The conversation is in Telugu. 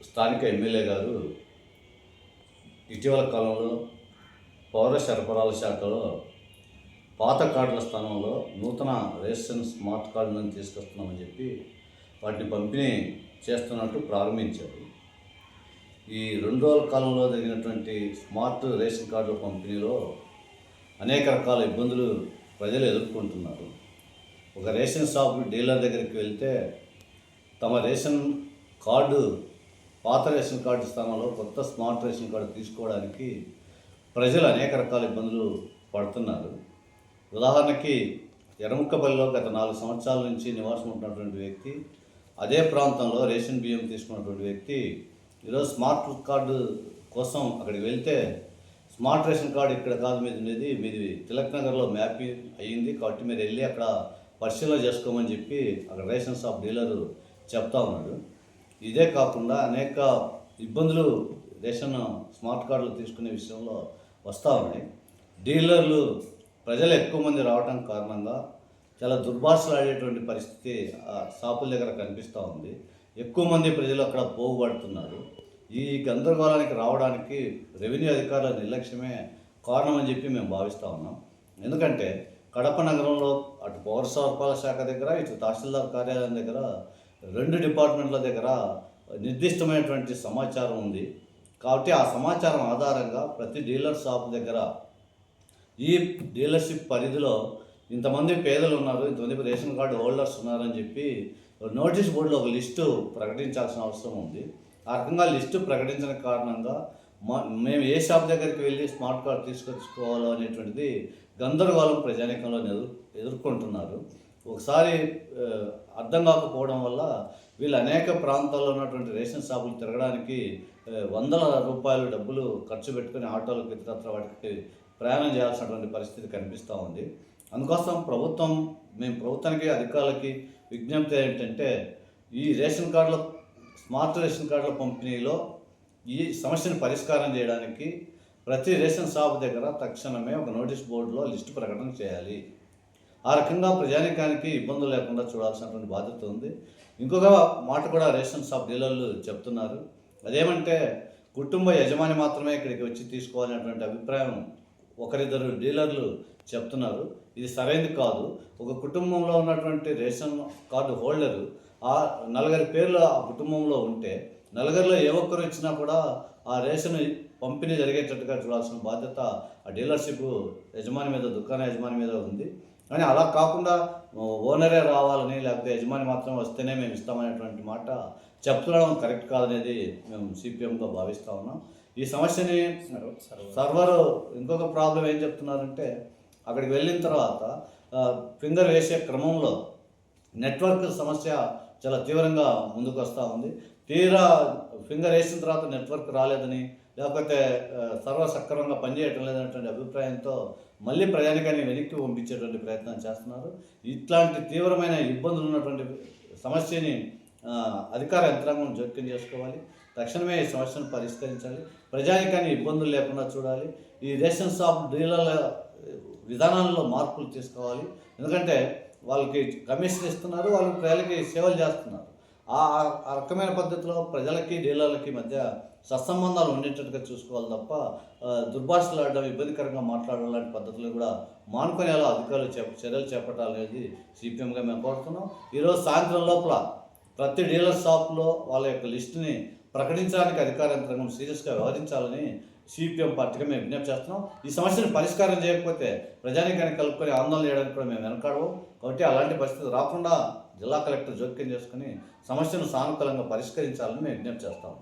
స్థానిక ఎమ్మెల్యే గారు ఇటీవల కాలంలో పౌర సరఫరాల శాఖలో పాత కార్డుల స్థానంలో నూతన రేషన్ స్మార్ట్ కార్డులను తీసుకొస్తున్నామని చెప్పి వాటిని పంపిణీ చేస్తున్నట్టు ప్రారంభించారు. ఈ రెండు రోజుల కాలంలో జరిగినటువంటి స్మార్ట్ రేషన్ కార్డుల పంపిణీలో అనేక రకాల ఇబ్బందులు ప్రజలు ఎదుర్కొంటున్నారు. ఒక రేషన్ షాప్ డీలర్ దగ్గరికి వెళ్తే తమ రేషన్ కార్డు పాత రేషన్ కార్డు స్థానంలో కొత్త స్మార్ట్ రేషన్ కార్డు తీసుకోవడానికి ప్రజలు అనేక రకాల ఇబ్బందులు పడుతున్నారు. ఉదాహరణకి ఎర్రముక్కపల్లిలో గత నాలుగు సంవత్సరాల నుంచి నివాసం ఉంటున్నటువంటి వ్యక్తి అదే ప్రాంతంలో రేషన్ బియ్యం తీసుకున్నటువంటి వ్యక్తి ఈరోజు స్మార్ట్ కార్డు కోసం అక్కడికి వెళ్తే స్మార్ట్ రేషన్ కార్డు ఇక్కడ కాదు మీద ఉండేది మీది తిలక్ నగర్లో మ్యాపింగ్ అయ్యింది కాబట్టి మీరు వెళ్ళి అక్కడ పరిశీలన చేసుకోమని చెప్పి అక్కడ రేషన్ షాప్ డీలరు చెప్తా ఉన్నాడు. ఇదే కాకుండా అనేక ఇబ్బందులు రేషన్ స్మార్ట్ కార్డులు తీసుకునే విషయంలో వస్తూ ఉన్నాయి. డీలర్లు ప్రజలు ఎక్కువ మంది రావడం కారణంగా చాలా దుర్భాషలు ఆడేటువంటి పరిస్థితి ఆ షాపుల దగ్గర కనిపిస్తూ ఉంది. ఎక్కువ మంది ప్రజలు అక్కడ పోగుపడుతున్నారు. ఈ గందరగోళానికి రావడానికి రెవెన్యూ అధికారుల నిర్లక్ష్యమే కారణం అని చెప్పి మేము భావిస్తూ ఉన్నాం. ఎందుకంటే కడప నగరంలో అటు పౌర సరఫరాల శాఖ దగ్గర ఇటు తహసీల్దార్ కార్యాలయం దగ్గర రెండు డిపార్ట్మెంట్ల దగ్గర నిర్దిష్టమైనటువంటి సమాచారం ఉంది. కాబట్టి ఆ సమాచారం ఆధారంగా ప్రతి డీలర్ షాప్ దగ్గర ఈ డీలర్షిప్ పరిధిలో ఇంతమంది పేదలు ఉన్నారు ఇంతమంది రేషన్ కార్డు హోల్డర్స్ ఉన్నారని చెప్పి నోటీస్ బోర్డులో ఒక లిస్టు ప్రకటించాల్సిన అవసరం ఉంది. ఆ రకంగా లిస్టు ప్రకటించిన కారణంగా మా మేము ఏ షాప్ దగ్గరికి వెళ్ళి స్మార్ట్ కార్డు తీసుకొచ్చుకోవాలో అనేటువంటిది గందరగోళం ప్రజానీకంలో ఎదుర్ ఎదుర్కొంటున్నారు. ఒకసారి అర్థం కాకపోవడం వల్ల వీళ్ళు అనేక ప్రాంతాల్లో ఉన్నటువంటి రేషన్ షాపులు తిరగడానికి వందల రూపాయలు డబ్బులు ఖర్చు పెట్టుకుని ఆటోలకు ఇతరత్ర వాటికి ప్రయాణం చేయాల్సినటువంటి పరిస్థితి కనిపిస్తూ ఉంది. అందుకోసం ప్రభుత్వం మేము ప్రభుత్వానికి అధికారులకి విజ్ఞప్తి ఏంటంటే ఈ రేషన్ కార్డుల స్మార్ట్ రేషన్ కార్డుల పంపిణీలో ఈ సమస్యను పరిష్కారం చేయడానికి ప్రతి రేషన్ షాప్ దగ్గర తక్షణమే ఒక నోటీస్ బోర్డులో లిస్టు ప్రకటన చేయాలి. ఆ రకంగా ప్రజానికానికి ఇబ్బందులు లేకుండా చూడాల్సినటువంటి బాధ్యత ఉంది. ఇంకొక మాట కూడా రేషన్ షాప్ డీలర్లు చెప్తున్నారు. అదేమంటే కుటుంబ యజమాని మాత్రమే ఇక్కడికి వచ్చి తీసుకోవాలనేటువంటి అభిప్రాయం ఒకరిద్దరు డీలర్లు చెప్తున్నారు. ఇది సరైనది కాదు. ఒక కుటుంబంలో ఉన్నటువంటి రేషన్ కార్డు హోల్డరు ఆ నలుగురి పేర్లు ఆ కుటుంబంలో ఉంటే నలుగురిలో ఏ ఒక్కరు ఇచ్చినా కూడా ఆ రేషన్ పంపిణీ జరిగేటట్టుగా చూడాల్సిన బాధ్యత ఆ డీలర్షిప్ యజమాని మీద దుకాణ యజమాని మీద ఉంది. కానీ అలా కాకుండా ఓనరే రావాలని లేకపోతే యజమాని మాత్రం వస్తేనే మేము ఇస్తామనేటువంటి మాట చెప్తుండడం కరెక్ట్ కాదనేది మేము సిపిఎంగా భావిస్తా ఉన్నాం. ఈ సమస్యని సర్వర్ ఇంకొక ప్రాబ్లం ఏం చెప్తున్నారంటే అక్కడికి వెళ్ళిన తర్వాత ఫింగర్ వేసే క్రమంలో నెట్వర్క్ సమస్య చాలా తీవ్రంగా ముందుకు వస్తూ ఉంది. తీరా ఫింగర్ వేసిన తర్వాత నెట్వర్క్ రాలేదని లేకపోతే సర్వ సక్రమంగా పనిచేయటం లేదనేటువంటి అభిప్రాయంతో మళ్ళీ ప్రయాణికాన్ని వెనక్కి పంపించేటువంటి ప్రయత్నం చేస్తున్నారు. ఇట్లాంటి తీవ్రమైన ఇబ్బందులు ఉన్నటువంటి సమస్యని అధికార యంత్రాంగం జోక్యం చేసుకోవాలి. తక్షణమే ఈ సమస్యను పరిష్కరించాలి. ప్రజానికాన్ని ఇబ్బందులు లేకుండా చూడాలి. ఈ రేషన్ షాప్ డీలర్ల విధానాల్లో మార్పులు తీసుకోవాలి. ఎందుకంటే వాళ్ళకి కమిషన్ ఇస్తున్నారు వాళ్ళకి ప్రజలకి సేవలు చేస్తున్నారు. ఆ ఆ- రకమైన పద్ధతిలో ప్రజలకి డీలర్లకి మధ్య సత్సంబంధాలు ఉండేటట్టుగా చూసుకోవాలి తప్ప దుర్భాషలు ఆడడం ఇబ్బందికరంగా మాట్లాడడం లాంటి పద్ధతులు కూడా మానుకునేలా అధికారులు చేప చర్యలు చేపట్టాలనేది సిపిఎంగా మేము కోరుతున్నాం. ఈరోజు సాయంత్రం లోపల ప్రతి డీలర్ షాప్లో వాళ్ళ యొక్క లిస్టుని ప్రకటించడానికి అధికార యంత్రాంగం సీరియస్గా వ్యవహరించాలని సిపిఎం పార్టీగా మేము విజ్ఞప్తి చేస్తున్నాం. ఈ సమస్యను పరిష్కారం చేయకపోతే ప్రజానికాన్ని కలుపుకొని ఆందోళన చేయడానికి కూడా మేము వెనకాడము కాబట్టి అలాంటి పరిస్థితి రాకుండా జిల్లా కలెక్టర్ జోక్యం చేసుకుని సమస్యను సానుకూలంగా పరిష్కరించాలని మేము విజ్ఞప్తి చేస్తాము